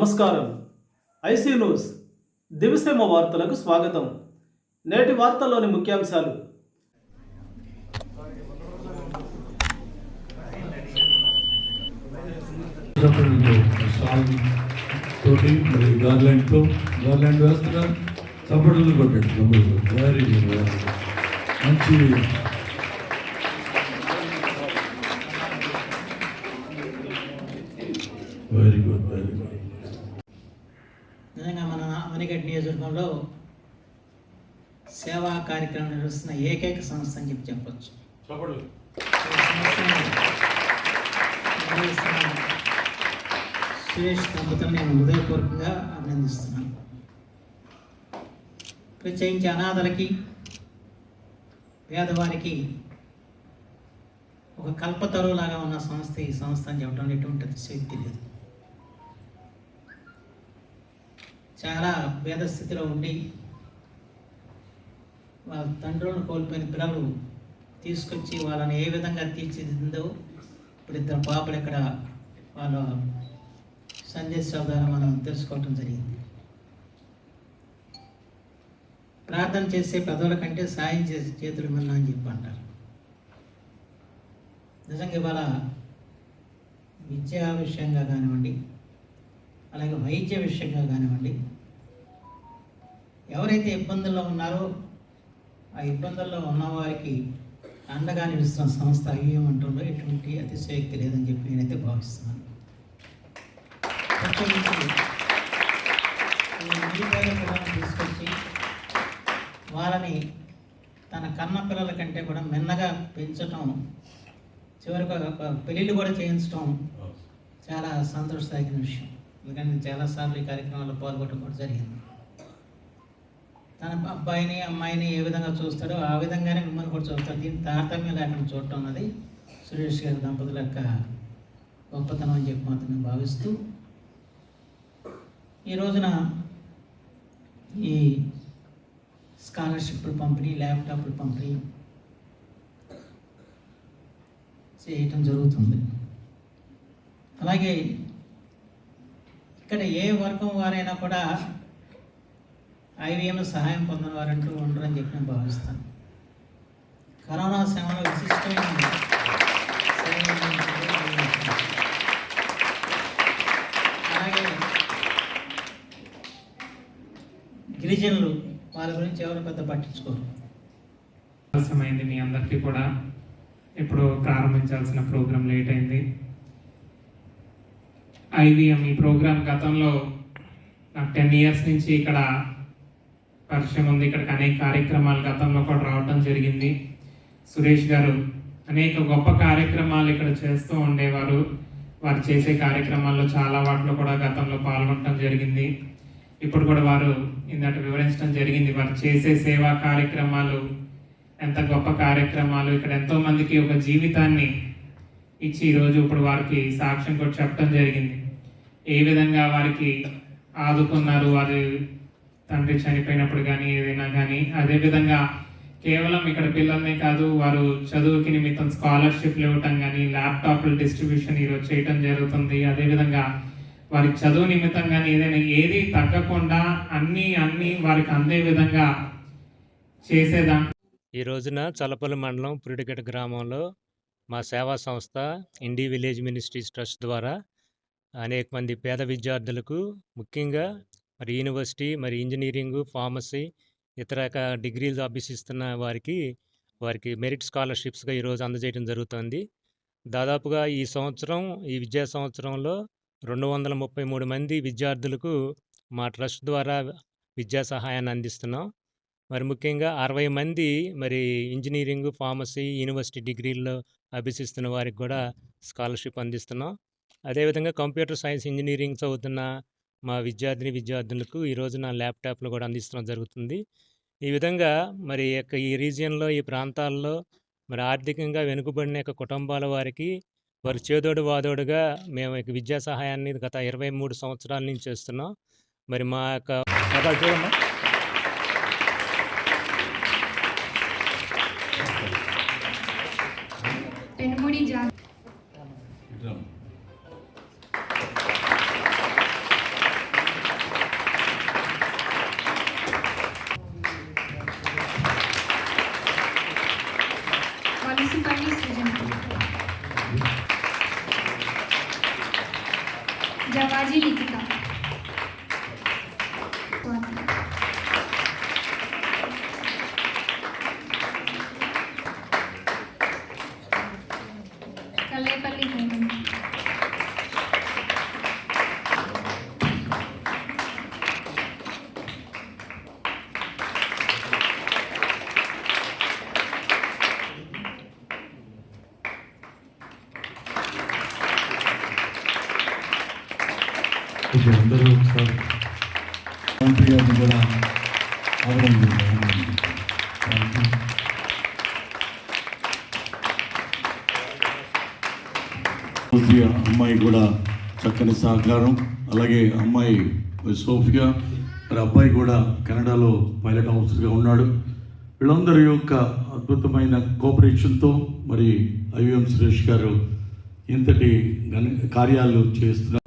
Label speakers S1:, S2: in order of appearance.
S1: నమస్కారం. IC news. దివిసేమ వార్తలకు స్వాగతం. నేటి వార్తల్లోని ముఖ్యాంశాలు.
S2: తోటి మరి గార్లాండ్తో గార్లాండ్ వేస్తున్నా చప్పట్లు కొట్టండి తమ్ముడు వెరీ గుడ్ మంచి వెరీ గుడ్ వెరీ గుడ్
S3: అమనిగడ్ నియోజకవర్గంలో సేవా కార్యక్రమం నిర్వహిస్తున్న ఏకైక సంస్థ అని చెప్పి చెప్పచ్చు. సురేష్ దంపతులను నేను హృదయపూర్వకంగా అభినందిస్తున్నాను. ప్రత్యేకించి అనాథలకి పేదవారికి ఒక కల్పతరువులాగా ఉన్న సంస్థ ఈ సంస్థ అని చెప్పడం ఎటువంటి అతిశక్తి లేదు. చాలా భేదస్థితిలో ఉండి వాళ్ళ తండ్రులను కోల్పోయిన పిల్లలు తీసుకొచ్చి వాళ్ళని ఏ విధంగా తీర్చిదిద్దో ఇప్పుడు ఇద్దరు పాపలు ఇక్కడ వాళ్ళ సందేశాల ద్వారా మనం తెలుసుకోవటం జరిగింది. ప్రార్థన చేసే పెదవుల కంటే సాయం చేసే చేతులు మిన్న అని చెప్పి అంటారు నిజంగా ఇవాళ విద్యా విషయంగా కానివ్వండి అలాగే వైద్య విషయంగా కానివ్వండి ఎవరైతే ఇబ్బందుల్లో ఉన్నారో ఆ ఇబ్బందుల్లో ఉన్నవారికి అండగా నిలుస్తున్న సంస్థ అంటుందో ఎటువంటి అతిశయోక్తి లేదని చెప్పి నేనైతే భావిస్తున్నాను. నిరుపేద పిల్లలను తీసుకొచ్చి వాళ్ళని తన కన్న పిల్లల కంటే కూడా మిన్నగా పెంచటం చివరికి పెళ్ళిళ్ళు కూడా చేయించడం చాలా సంతోషదాయకమైన విషయం. ఎందుకంటే నేను చాలాసార్లు ఈ కార్యక్రమాల్లో పాల్గొనడం కూడా జరిగింది. తన అబ్బాయిని అమ్మాయిని ఏ విధంగా చూస్తాడో ఆ విధంగానే మిమ్మల్ని కూడా చూస్తాడు. దీన్ని తారతమ్యం లేకుండా చూడటం అన్నది సురేష్ గారి దంపతుల యొక్క గొప్పతనం అని చెప్పి మాత్రం నేను భావిస్తూ ఈ రోజున ఈ స్కాలర్షిప్లు పంపిణీ ల్యాప్టాప్లు పంపిణీ చేయటం జరుగుతుంది. అలాగే ఇక్కడ ఏ వర్గం వారైనా కూడా ఐవీఎంలో సహాయం పొందిన వారంటూ ఉండరని చెప్పి నేను భావిస్తాను. కరోనా సమయంలో విశిష్టమైన అలాగే గిరిజనులు వాళ్ళ గురించి ఎవరు పెద్ద పట్టించుకోరు.
S4: అవసరమైంది మీ అందరికీ కూడా. ఇప్పుడు ప్రారంభించాల్సిన ప్రోగ్రాం లేట్ అయింది. ఐవీఎం ఈ ప్రోగ్రాం గతంలో నాకు టెన్ ఇయర్స్ నుంచి ఇక్కడ పరిచయం ఉంది. ఇక్కడికి అనేక కార్యక్రమాలు గతంలో కూడా రావటం జరిగింది. సురేష్ గారు అనేక గొప్ప కార్యక్రమాలు ఇక్కడ చేస్తూ ఉండేవారు. వారు చేసే కార్యక్రమాల్లో చాలా వాటిలో కూడా గతంలో పాల్గొనడం జరిగింది. ఇప్పుడు కూడా వారు ఇందట వివరించడం జరిగింది. వారు చేసే సేవా కార్యక్రమాలు ఎంత గొప్ప కార్యక్రమాలు ఇక్కడ ఎంతోమందికి ఒక జీవితాన్ని ఇచ్చి ఈరోజు ఇప్పుడు వారికి సాక్ష్యం కూడా చెప్పడం జరిగింది. ఏ విధంగా వారికి ఆదుకున్నారు? వారి తండ్రి చనిపోయినప్పుడు కానీ ఏదైనా కానీ అదేవిధంగా కేవలం ఇక్కడ పిల్లలనే కాదు వారు చదువుకి నిమిత్తం స్కాలర్షిప్లు ఇవ్వటం కానీ ల్యాప్టాప్లు డిస్ట్రిబ్యూషన్ ఈరోజు చేయటం జరుగుతుంది. అదేవిధంగా వారికి చదువు నిమిత్తం కానీ ఏదైనా ఏది తగ్గకుండా అన్నీ అన్నీ వారికి అందే విధంగా చేసేదాం.
S5: ఈ రోజున చలపల్లి మండలం పురిటిగట్ట గ్రామంలో మా సేవా సంస్థ ఇండి విలేజ్ మినిస్ట్రీస్ ట్రస్ట్ ద్వారా అనేక మంది పేద విద్యార్థులకు ముఖ్యంగా మరి యూనివర్సిటీ మరి ఇంజనీరింగ్ ఫార్మసీ ఇతర డిగ్రీలు అభ్యసిస్తున్న వారికి వారికి మెరిట్ స్కాలర్షిప్స్గా ఈరోజు అందజేయడం జరుగుతుంది. దాదాపుగా ఈ సంవత్సరం ఈ విద్యా సంవత్సరంలో రెండు వందల ముప్పై మూడు మంది విద్యార్థులకు మా ట్రస్ట్ ద్వారా విద్యా సహాయాన్ని అందిస్తున్నాం. మరి ముఖ్యంగా అరవై మంది మరి ఇంజనీరింగ్ ఫార్మసీ యూనివర్సిటీ డిగ్రీల్లో అభ్యసిస్తున్న వారికి కూడా స్కాలర్షిప్ అందిస్తున్నాం. అదేవిధంగా కంప్యూటర్ సైన్స్ ఇంజనీరింగ్ చదువుతున్న మా విద్యార్థిని విద్యార్థులకు ఈ నా ల్యాప్టాప్లు కూడా అందించడం జరుగుతుంది. ఈ విధంగా మరి యొక్క ఈ రీజియన్లో ఈ ప్రాంతాల్లో మరి ఆర్థికంగా వెనుకబడిన యొక్క కుటుంబాల వారికి వారి చేదోడు వాదోడుగా మేము యొక్క విద్యా సహాయాన్ని గత ఇరవై మూడు సంవత్సరాల నుంచి చేస్తున్నాం. మరి మా యొక్క
S2: Kalau Kallepalli Hemant. మంత్రి గారిని కూడా అమ్మాయి కూడా చక్కని సహకారం. అలాగే అమ్మాయి సోఫియా. మరి అబ్బాయి కూడా కెనడాలో పైలట్ ఆఫీసర్గా ఉన్నాడు. వీళ్ళందరి యొక్క అద్భుతమైన కోఆపరేషన్తో మరి ఐవిఎం సురేష్ గారు ఇంతటి కార్యాలు చేస్తున్నారు.